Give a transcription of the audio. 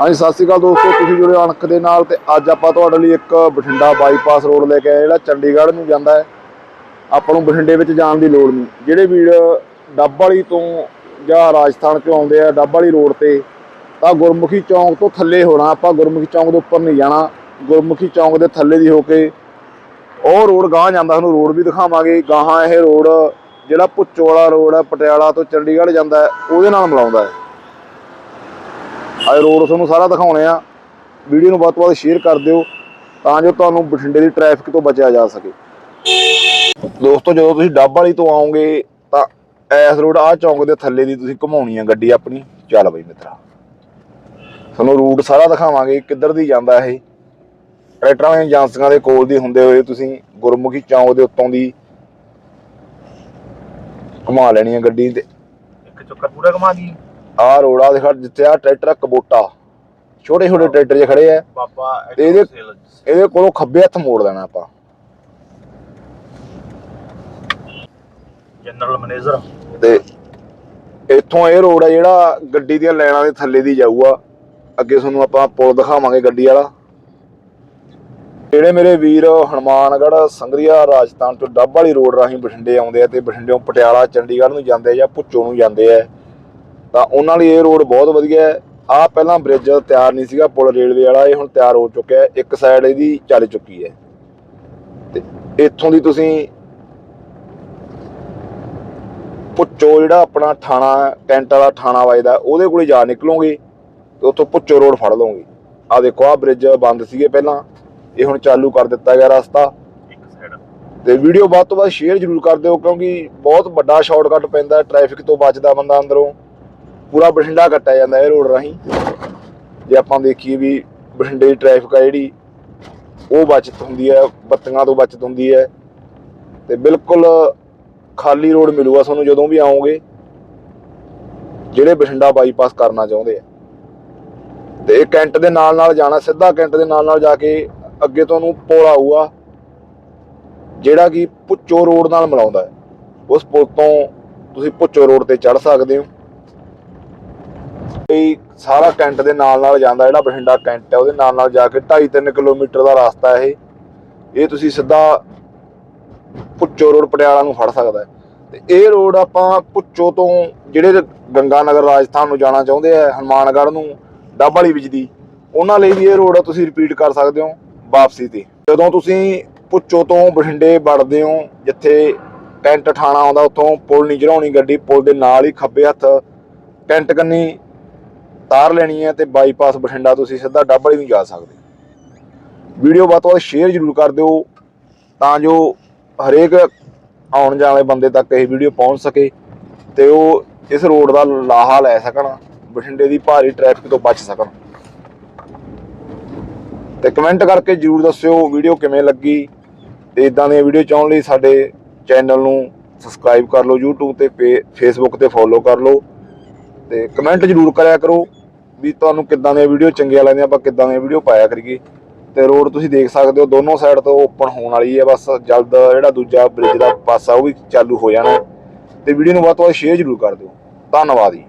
ਹਾਂਜੀ, ਸਤਿ ਸ਼੍ਰੀ ਅਕਾਲ ਦੋਸਤੋ, ਤੁਸੀਂ ਜੁੜੇ ਹੋ ਅਣਖ ਦੇ ਨਾਲ ਤੇ ਅੱਜ ਆਪਾਂ ਤੁਹਾਡੇ ਲਈ ਇੱਕ ਬਠਿੰਡਾ ਬਾਈਪਾਸ ਰੋਡ ਲੈ ਕੇ ਆਏ ਜਿਹੜਾ ਚੰਡੀਗੜ੍ਹ ਨੂੰ ਜਾਂਦਾ ਹੈ। ਆਪਾਂ ਨੂੰ ਬਠਿੰਡੇ ਵਿੱਚ ਜਾਣ ਦੀ ਲੋੜ ਨਹੀਂ। ਜਿਹੜੇ ਵੀਰ ਡੱਬ ਵਾਲੀ ਤੋਂ ਜਾਂ ਰਾਜਸਥਾਨ ਤੋਂ ਆਉਂਦੇ ਆ ਡੱਬ ਵਾਲੀ ਰੋਡ ਤੇ, ਤਾਂ ਗੁਰਮੁਖੀ ਚੌਂਕ ਤੋਂ ਥੱਲੇ ਹੋਣਾ, ਆਪਾਂ ਗੁਰਮੁਖੀ ਚੌਂਕ ਦੇ ਉੱਪਰ ਨਹੀਂ ਜਾਣਾ। ਗੁਰਮੁਖੀ ਚੌਂਕ ਦੇ ਥੱਲੇ ਦੀ ਹੋ ਕੇ ਉਹ ਰੋਡ ਗਾਂਹ ਜਾਂਦਾ, ਤੁਹਾਨੂੰ ਰੋਡ ਵੀ ਦਿਖਾਵਾਂਗੇ। ਗਾਹਾਂ ਇਹ ਰੋਡ ਜਿਹੜਾ ਭੁੱਚੋ ਵਾਲਾ ਰੋਡ ਹੈ, ਪਟਿਆਲਾ ਤੋਂ ਚੰਡੀਗੜ੍ਹ ਜਾਂਦਾ ਉਹਦੇ ਨਾਲ ਮਿਲਾਉਂਦਾ ਹੈ। ਅੱਜ ਰੋਡ ਤੁਹਾਨੂੰ ਸਾਰਾ ਦਿਖਾਉਣੇ ਆ। ਵੀਡੀਓ ਨੂੰ ਵੱਧ ਤੋਂ ਵੱਧ ਸ਼ੇਅਰ ਕਰ ਦਿਓ ਤਾਂ ਜੋ ਤੁਹਾਨੂੰ ਬਠਿੰਡੇ ਦੀ ਟ੍ਰੈਫਿਕ ਤੋਂ ਬਚਿਆ ਜਾ ਸਕੇ। ਦੋਸਤੋ, ਜਦੋਂ ਤੁਸੀਂ ਡੱਬ ਵਾਲੀ ਤੋਂ ਆਓਗੇ ਤਾਂ ਐਸ ਰੋਡ ਆ ਚੌਂਕ ਦੇ ਥੱਲੇ ਦੀ ਤੁਸੀਂ ਘੁਮਾਉਣੀ ਆ ਗੱਡੀ ਆਪਣੀ। ਚੱਲ ਬਈ ਮਿੱਤਰਾ। ਤੁਹਾਨੂੰ ਰੂਟ ਸਾਰਾ ਦਿਖਾਵਾਂਗੇ ਕਿੱਧਰ ਦੀ ਜਾਂਦਾ ਇਹ। ਟਰੈਕਟਰਾਂ ਦੀਆਂ ਏਜੰਸੀਆਂ ਦੇ ਕੋਲ ਦੀ ਹੁੰਦੇ ਹੋਏ ਤੁਸੀਂ ਗੁਰਮੁਖੀ ਚੌਂਕ ਦੇ ਉੱਤੋਂ ਦੀ ਘੁਮਾ ਲੈਣੀ ਆ ਗੱਡੀ ਤੇ। ਇੱਕ ਚੱਕਰ ਪੂਰਾ ਘੁਮਾ ਦੀ ਆਹ ਰੋਡ ਆ ਦੇਖਾ ਜਿੱਥੇ ਆ ਟਰੈਕਟਰ ਆ ਕਬੋਟਾ। ਛੋਟੇ ਛੋਟੇ ਟਰੈਕਟਰ ਜੇ ਖੜੇ ਆ। ਬਾਬਾ ਤੇ ਇਹਦੇ- ਇਹਦੇ ਕੋਲੋਂ ਖੱਬੇ ਹੱਥ ਮੋੜ ਲੈਣਾ ਆਪਾਂ। ਜਨਰਲ ਮੈਨੇਜਰ ਤੇ ਇੱਥੋਂ ਇਹ ਰੋਡ ਆ ਜਿਹੜਾ ਗੱਡੀ ਦੀਆਂ ਲਾਈਨਾਂ ਦੇ ਥੱਲੇ ਦੀ ਜਾਊਗਾ ਅੱਗੇ ਤੁਹਾਨੂੰ ਆਪਾਂ ਪੁਲ ਦਿਖਾਵਾਂਗੇ ਗੱਡੀ ਵਾਲਾ। ਜਿਹੜੇ ਮੇਰੇ ਵੀਰ ਹਨੂਮਾਨਗੜ੍ਹ ਸੰਗਰੀਆ ਰਾਜਸਥਾਨ ਤੋਂ ਡੱਬ ਵਾਲੀ ਰੋਡ ਰਾਹੀਂ ਬਠਿੰਡੇ ਆਉਂਦੇ ਆ ਤੇ ਬਠਿੰਡਿਓਂ ਪਟਿਆਲਾ ਚੰਡੀਗੜ੍ਹ ਨੂੰ ਜਾਂਦੇ ਆ ਜਾਂ ਭੁੱਚੋ ਨੂੰ ਜਾਂਦੇ ਆ ਤਾਂ ਉਹਨਾਂ ਲਈ ਇਹ ਰੋਡ ਬਹੁਤ ਵਧੀਆ ਹੈ। ਆ ਪਹਿਲਾਂ ਬ੍ਰਿਜ ਤਿਆਰ ਨਹੀਂ ਸੀਗਾ ਪੁਲ ਰੇਲਵੇ ਵਾਲਾ ਇਹ ਹੁਣ ਤਿਆਰ ਹੋ ਚੁੱਕਿਆ ਹੈ। ਇੱਕ ਸਾਈਡ ਇਹਦੀ ਚੱਲ ਚੁੱਕੀ ਹੈ। ਤੇ ਇੱਥੋਂ ਦੀ ਤੁਸੀਂ ਪੁੱਚੋ ਜਿਹੜਾ ਆਪਣਾ ਥਾਣਾ ਟੈਂਟ ਵਾਲਾ ਥਾਣਾ ਵੱਜਦਾ ਉਹਦੇ ਕੋਲੇ ਜਾ ਨਿਕਲੋਗੇ ਤੇ ਉੱਥੋਂ ਪੁੱਚੋ ਰੋਡ ਫੜ ਲਓਗੇ। ਆ ਦੇਖੋ ਆ ਬ੍ਰਿਜ ਬੰਦ ਸੀਗੇ ਪਹਿਲਾਂ ਇਹ ਹੁਣ ਚਾਲੂ ਕਰ ਦਿੱਤਾ ਗਿਆ ਰਸਤਾ। ਇੱਕ ਸਾਈਡ ਤੇ ਵੀਡੀਓ ਵੱਧ ਤੋਂ ਵੱਧ ਸ਼ੇਅਰ ਜ਼ਰੂਰ ਕਰ ਦਿਓ ਕਿਉਂਕਿ ਬਹੁਤ ਵੱਡਾ ਸ਼ਾਰਟਕਟ ਪੈਂਦਾ ਟ੍ਰੈਫਿਕ ਤੋਂ ਬਚਦਾ ਬੰਦਾ ਅੰਦਰੋਂ। ਪੂਰਾ ਬਠਿੰਡਾ ਕੱਟਿਆ ਜਾਂਦਾ ਇਹ ਰੋਡ ਰਾਹੀਂ। ਜੇ ਆਪਾਂ ਦੇਖੀਏ ਵੀ ਬਠਿੰਡੇ ਦੀ ਟ੍ਰੈਫਿਕ ਆ ਜਿਹੜੀ, ਉਹ ਬਚਤ ਹੁੰਦੀ ਹੈ, ਬੱਤੀਆਂ ਤੋਂ ਬਚਤ ਹੁੰਦੀ ਹੈ। ਤੇ ਬਿਲਕੁਲ ਖਾਲੀ ਰੋਡ ਮਿਲੂਗਾ ਤੁਹਾਨੂੰ ਜਦੋਂ ਵੀ ਆਓਗੇ, ਜਿਹੜੇ ਬਠਿੰਡਾ ਬਾਈਪਾਸ ਕਰਨਾ ਚਾਹੁੰਦੇ ਆ। ਤੇ ਇਹ ਕੈਂਟ ਦੇ ਨਾਲ ਨਾਲ ਜਾਣਾ, ਸਿੱਧਾ ਕੈਂਟ ਦੇ ਨਾਲ ਨਾਲ ਜਾ ਕੇ ਅੱਗੇ ਤੁਹਾਨੂੰ ਪੁਲ ਆਊਗਾ, ਜਿਹੜਾ ਕਿ ਪੁੱਚੋ ਰੋਡ ਨਾਲ ਮਿਲਾਉਂਦਾ ਹੈ। ਉਸ ਪੁਲ ਤੋਂ ਤੁਸੀਂ ਪੁੱਚੋ ਰੋਡ ਤੇ ਚੜ ਸਕਦੇ ਹੋ। ਇਹ ਸਾਰਾ ਕੈਂਟ ਦੇ ਨਾਲ ਨਾਲ ਜਾਂਦਾ, ਜਿਹੜਾ ਬਠਿੰਡਾ ਕੈਂਟ ਹੈ, ਉਹਦੇ ਨਾਲ ਨਾਲ ਜਾ ਕੇ 2.5-3 ਕਿਲੋਮੀਟਰ ਦਾ ਰਸਤਾ ਹੈ ਇਹ। ਇਹ ਤੁਸੀਂ ਸਿੱਧਾ ਪੁੱਚੋ ਰੋਡ ਪਟਿਆਲਾ ਨੂੰ ਫੜ ਸਕਦਾ ਹੈ। ਤੇ ਇਹ ਰੋਡ ਆਪਾਂ ਪੁੱਚੋ ਤੋਂ ਜਿਹੜੇ ਗੰਗਾ ਨਗਰ ਰਾਜਸਥਾਨ ਨੂੰ ਜਾਣਾ ਚਾਹੁੰਦੇ ਆ, ਹਨੂਮਾਨਗੜ੍ਹ ਨੂੰ, ਡੱਬ ਵਾਲੀ ਵਿੱਚ ਦੀ ਉਹਨਾਂ ਲਈ ਵੀ ਇਹ ਰੋਡ ਤੁਸੀਂ ਰਿਪੀਟ ਕਰ ਸਕਦੇ ਹੋ ਵਾਪਸੀ ਤੇ। ਜਦੋਂ ਤੁਸੀਂ ਪੁੱਚੋ ਤੋਂ ਬਠਿੰਡੇ ਵੜਦੇ ਹੋ, ਜਿੱਥੇ ਟੈਂਟ ਠਾਣਾ ਆਉਂਦਾ, ਉੱਥੋਂ ਪੁਲ ਨਹੀਂ ਚੜਾਉਣੀ ਗੱਡੀ, ਪੁਲ ਦੇ ਨਾਲ ਹੀ ਖੱਬੇ ਹੱਥ ਟੈਂਟ ਕੰਨੀ ਤਾਰ ਲੈਣੀ ਹੈ ਤੇ ਬਾਈਪਾਸ ਬਠਿੰਡਾ ਤੁਸੀਂ ਸਿੱਧਾ ਡੱਬ ਵਾਲੀ ਨੂੰ ਜਾ ਸਕਦੇ ਵੀਡੀਓ ਵੱਧ ਤੋਂ ਵੱਧ ਸ਼ੇਅਰ ਜ਼ਰੂਰ ਕਰ ਦਿਓ ਤਾਂ ਜੋ ਹਰੇਕ ਆਉਣ ਜਾਣ ਵਾਲੇ ਬੰਦੇ ਤੱਕ ਇਹ ਵੀਡੀਓ ਪਹੁੰਚ ਸਕੇ ਤੇ ਉਹ ਇਸ ਰੋਡ ਦਾ ਲਾਹਾ ਲੈ ਸਕਣ, ਬਠਿੰਡੇ ਦੀ ਭਾਰੀ ਟ੍ਰੈਫਿਕ ਤੋਂ ਬਚ ਸਕਣ। ਤੇ ਕਮੈਂਟ ਕਰਕੇ ਜਰੂਰ ਦੱਸਿਓ ਵੀਡੀਓ ਕਿਵੇਂ ਲੱਗੀ। ਤੇ ਇਦਾਂ ਦੀਆਂ ਵੀਡੀਓ ਚਾਹਣ ਲਈ ਸਾਡੇ ਚੈਨਲ ਨੂੰ ਸਬਸਕ੍ਰਾਈਬ ਕਰ ਲਓ YouTube ਤੇ ਫੇਸਬੁੱਕ ਤੇ ਫੋਲੋ ਕਰ ਲਓ। ਤੇ ਕਮੈਂਟ ਜਰੂਰ ਕਰਿਆ ਕਰੋ। ਵੀ ਤੁਹਾਨੂੰ ਕਿੱਦਾਂ ਦੀਆਂ ਵੀਡੀਓ ਚੰਗੀਆਂ ਲੱਗਦੀਆਂ, ਆਪਾਂ ਕਿੱਦਾਂ ਦੀਆਂ ਵੀਡੀਓ ਪਾਇਆ ਕਰੀਏ। ਤੇ ਰੋਡ ਤੁਸੀਂ ਦੇਖ ਸਕਦੇ ਹੋ, ਦੋਨੋਂ ਸਾਈਡ ਤੋਂ ਓਪਨ ਹੋਣ ਵਾਲੀ ਹੈ, ਬਸ ਜਲਦ ਜਿਹੜਾ ਦੂਜਾ ਬ੍ਰਿਜ ਦਾ ਪਾਸਾ ਉਹ ਵੀ ਚਾਲੂ ਹੋ ਜਾਣਾ। ਹੈ। ਤੇ ਵੀਡੀਓ ਨੂੰ ਵੱਧ ਤੋਂ ਵੱਧ ਸ਼ੇਅਰ ਜਰੂਰ ਕਰ ਦਿਓ। ਧੰਨਵਾਦ ਜੀ।